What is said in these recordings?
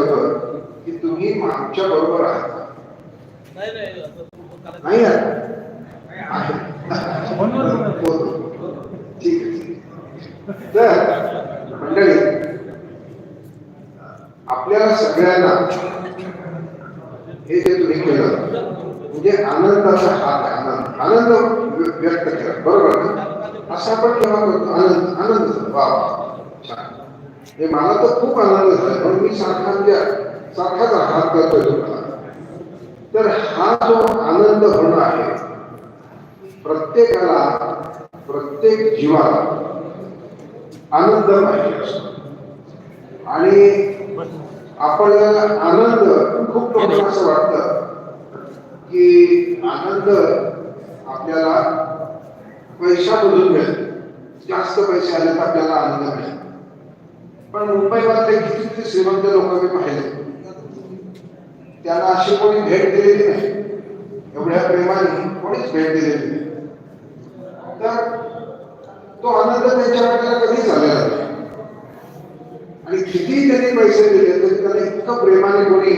होतं की तुम्ही आमच्या बरोबर आहात? नाही. ठीक आहे. तर मंडळी आपल्याला सगळ्यांना हे जे तुम्ही केलं म्हणजे आनंदाचा हात आहे आनंद आनंद व्य- व्यक्त केला बरोबर असं आपण केव्हा करतो आनंद आनंद. वा हे मला तर खूप आनंद झाला. म्हणून मी सारखा म्हणजे सारखाच हात करतोय तुम्हाला. तर हा जो आनंद होणार आहे प्रत्येकाला प्रत्येक जीवाला आनंद पाहिजे असतो. आणि आपल्याला आनंद खूप लोकांना असं वाटतं की आनंद आपल्याला पैशामधून मिळेल जास्त पैसे आले तर आपल्याला आनंद मिळेल पण मुंबईमधले किती श्रीमंत लोक मी पाहिले. त्यांना अशी कोणी भेट दिलेली नाही. एवढ्या प्रेमाने कोणीच भेट दिलेली नाही. तर तो आनंद त्यांच्या आपल्याला कधी झालेला नाही. आणि किती त्यांनी पैसे दिले तरी त्याला इतकं प्रेमाने कोणी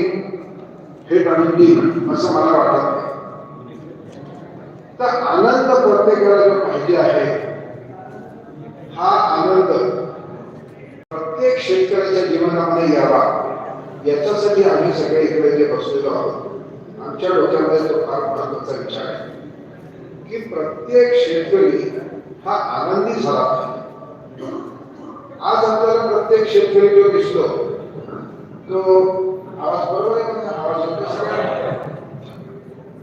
हे आणून देईल असं मला वाटत नाही. तर आनंद प्रत्येकाला जो पाहिजे आहे हा आनंद शेतकऱ्याच्या जीवनामध्ये यावा. याच्यासाठी आम्ही सगळे इकडे जे बसलेलो आहोत. आमच्या डोक्यामध्ये तो फार महत्त्वाचा विचार आहे की प्रत्येक शेतकरी हा आनंदी झाला आज आपल्याला प्रत्येक शेतकरी जो दिसतो तो आवाज बरोबर आहे आवाज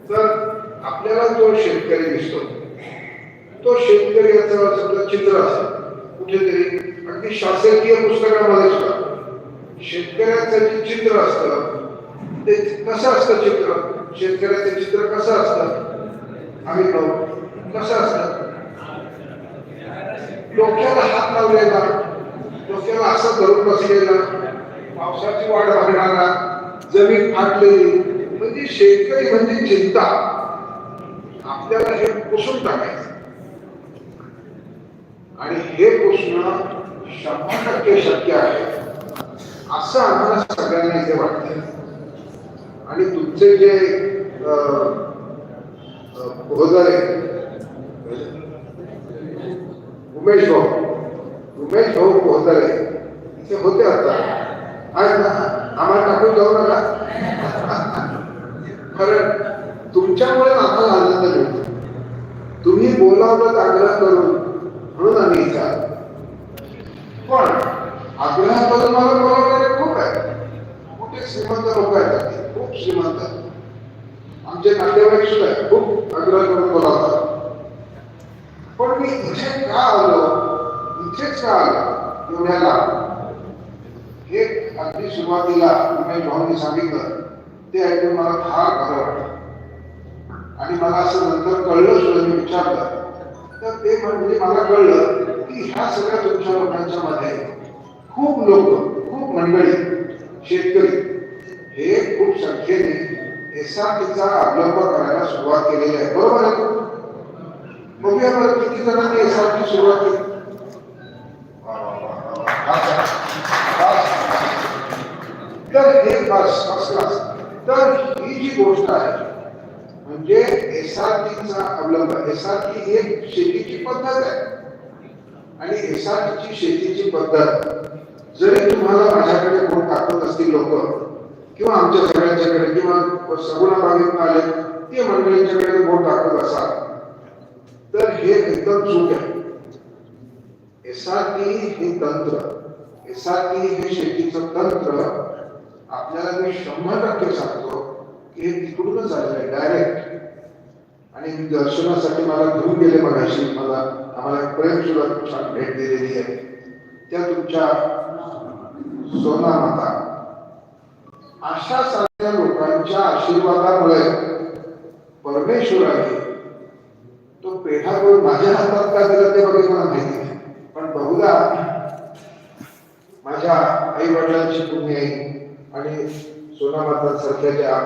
तर आपल्याला जो शेतकरी दिसतो तो शेतकरी याचं समजा चित्र असेल. कुठेतरी अगदी शासकीय पुस्तकामध्ये सुद्धा शेतकऱ्याचं जे चित्र असतं ते कसं असतं चित्र? शेतकऱ्याचं चित्र कसं असतं? आम्ही पाहू. कसं असतं? डोक्याला हात लावलेला डोक्याला असं धरून बसलेला पावसाची वाट बघणारा जमीन फाटलेली म्हणजे शेतकरी म्हणजे चिंता. आपल्याला हे पुसून टाकायचं. आणि हे पुसणं शंभर टक्के शक्य आहे. असं आम्हाला सगळ्यांना इथे वाटतंय. आणि तुमचे जे अं, उमेश भाऊ उमेश भाऊ भोजरे इथे होते आता. ना आम्हाला टाकून जाऊ नका. खरं तुमच्यामुळे आम्हाला आनंद मिळतो. तुम्ही बोलावलं आग्रह करून म्हणून आम्ही इथे आलो. पण आग्रह करून मला बोलावणारे खूप आहेत. मोठे श्रीमंत लोक आहेत खूप श्रीमंत आमचे नातेवाईक सुद्धा खूप आग्रह करून बोलावतात. पण मी इथे का आलो? इथेच का आलो? एवढ्याला हे अगदी सुरुवातीला उमेश भाऊंनी सांगितलं. ते ऐकून मला फार बरं वाटलं. आणि मला असं नंतर कळलं सुद्धा मी विचारलं. तर ते म्हणजे मला कळलं की ह्या सगळ्या तुमच्या लोकांच्या मध्ये खूप लोक खूप मंडळी शेतकरी हे खूप संख्येने एसआरटीचा अवलंब करायला सुरुवात केलेली आहे. बरोबर आहे बघूया बरं किती जणांनी एसआरटी सुरुवात केली. तर हे बस फर्स्ट क्लास तर ही जी गोष्ट आहे म्हणजे एसआरटीचा अवलंब एसआरटी ही एक शेतीची पद्धत आहे. आणि एसआरटीची शेतीची पद्धत जरी तुम्हाला माझ्याकडे कोण टाकत असतील लोक किंवा आमच्या सगळ्यांच्याकडे किंवा सगुणा बागेतून आले ते मंडळींच्याकडे कोण टाकत असाल? तर हे एकदम चूक आहे. एसआरटी हे तंत्र एसआरटी हे शेतीचं तंत्र आपल्याला मी शंभर टक्के सांगतो की हे तिकडूनच आलेलं आहे डायरेक्ट आणि दर्शनासाठी मला घेऊन गेले मगाशी मला आम्हाला प्रेम सुद्धा छान भेट दिलेली आहे. त्या तुमच्या सोना माता अशा सारख्या लोकांच्या आशीर्वादामुळे परमेश्वराने तो पेठा करून माझ्या हातात का दिला ते बघितलं मला माहिती नाही. पण बहुधा माझ्या आई वडिलांची पुण्य आणि सोनामाता सारख्या ज्या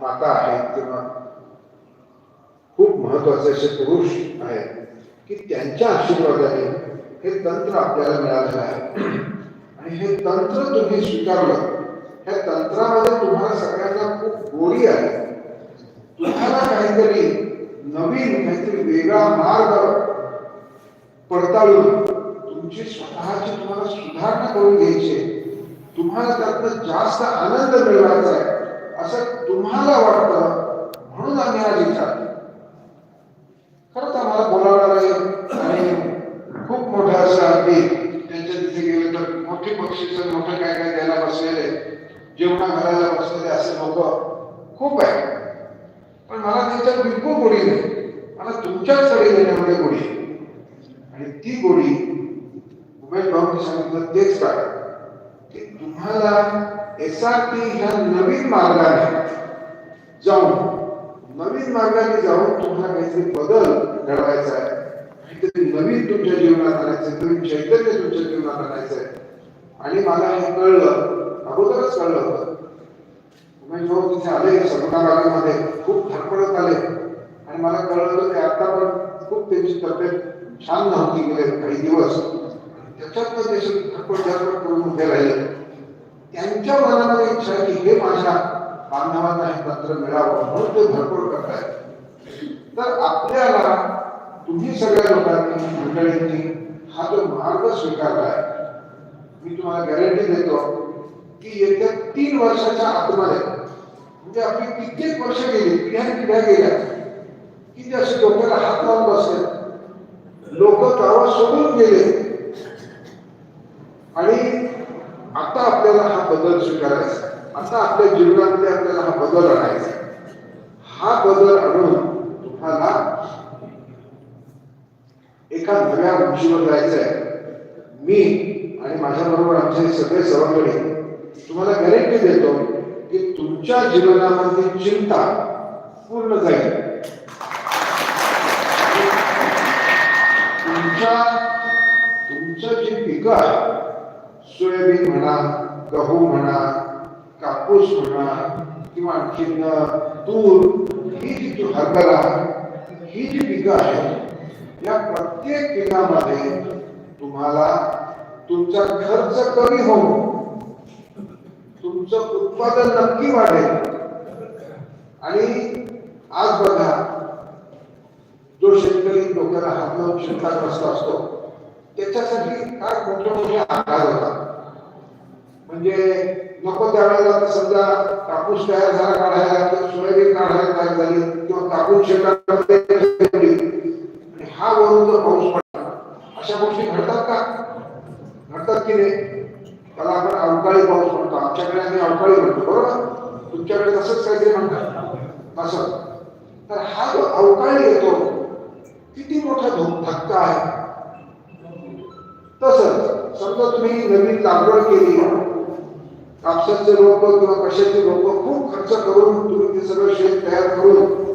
माता आहेत किंवा खूप महत्त्वाचे असे पुरुष आहेत की त्यांच्या आशीर्वादाने हे तंत्र आपल्याला मिळालेलं आहे आणि हे तंत्र तुम्ही स्वीकारलं ह्या तंत्रामध्ये तुम्हाला सगळ्यांना खूप गोडी आहे तुम्हाला काहीतरी नवीन काहीतरी वेगळा मार्ग पडताळून तुमची स्वतःची तुम्हाला सुधारणा करून घ्यायची आहे. तुम्हाला त्यातनं जास्त आनंद मिळवायचा आहे असं तुम्हाला वाटतं म्हणून आम्ही आज विचार खरंच आम्हाला बोलावं लागेल आणि खूप मोठं असं अगदी त्यांच्या तिथे गेले तर मोठी मोठं काय काय द्यायला बसलेले जेवणा घालायला बसलेले असे लोक खूप आहे पण मला त्याच्यात बिलकुल गोडी नाही. मला सगळी गेल्यामुळे गोडी आहे. आणि ती गोडी उमेश भाऊनी सांगितलं तेच काय की तुम्हाला एस आर टी ह्या नवीन मार्गाने जाऊन नवीन मार्गाने जाऊन तुम्हाला काहीतरी बदल घडवायचा आहे. काहीतरी नवीन तुमच्या जीवनात आणायचं नवीन चैतन्य तुमच्या जीवनात आणायचं आहे. आणि मला हे कळलं अगोदरच कळलं होतं. उमेश तिथे आले सगुणा खूप धडपडत आले. आणि मला कळलं की आता पण खूप त्यांची तब्येत छान नव्हती गेले काही दिवस. त्याच्यात ते असे धडपड धडपड करून उभे राहिले. त्यांच्या मनामध्ये इच्छा की हे माझ्या बांधवांना हे तंत्र मिळावं म्हणून ते धडपड करतायत. तर आपल्याला तुम्ही सगळ्या लोकांनी मंडळींनी हा जो मार्ग स्वीकारला आहे मी तुम्हाला गॅरंटी देतो की येत्या तीन वर्षाच्या आतमध्ये म्हणजे आपली कित्येक वर्ष गेली पिढ्या पिढ्या गेल्या की ते असे डोक्याला हात लावून बसले. लोक गावात सोडून गेले. आणि आता आपल्याला हा बदल स्वीकारायचा. आता आपल्या जीवनामध्ये आपल्याला हा बदल आणायचा. हा बदल आणून तुम्हाला एका नव्या उंचीवर जायचं आहे मी माझ्याबरोबर आमचे सगळे सहकारी तुम्हाला गॅरंटी देतो की तुमच्या जीवनामध्ये चिंता पूर्ण जाईल. तुमच्या तुमचं जी पिकं आहे सोयाबीन म्हणा गहू म्हणा कापूस म्हणा किंवा आणखीन तूर ही जी जो हरभरा ही जी पिकं आहेत या प्रत्येक पिकामध्ये तुम्हाला तुमचा खर्च कमी होऊन तुमचं उत्पादन नक्की वाढेल. आणि आज बघा जो शेतकरी डोक्याला हात लावून चिंताग्रस्त असतो त्याच्यासाठी काय मोठे मोठे आकार होतात म्हणजे नको त्यावेळेला समजा कापूस तयार झाला काढायला तर सोयाबीन काढायला तयार झाली किंवा कापूस शेतामध्ये हा वरून जर पाऊस पडला अशा गोष्टी घडतात का घडतात त्याला आपण अवकाळी पाऊस म्हणतो. आमच्याकडे आम्ही अवकाळी म्हणतो बरोबर? तुमच्याकडे तसंच काहीतरी म्हणतात. असं. तर हा जो अवकाळी येतो किती मोठा धो- धक्का आहे. तसंच समजा तुम्ही नवीन लागवड केली. कापसाचे रोप किंवा कशाचे रोप खूप खर्च करून तुम्ही ते सगळं शेत तयार करून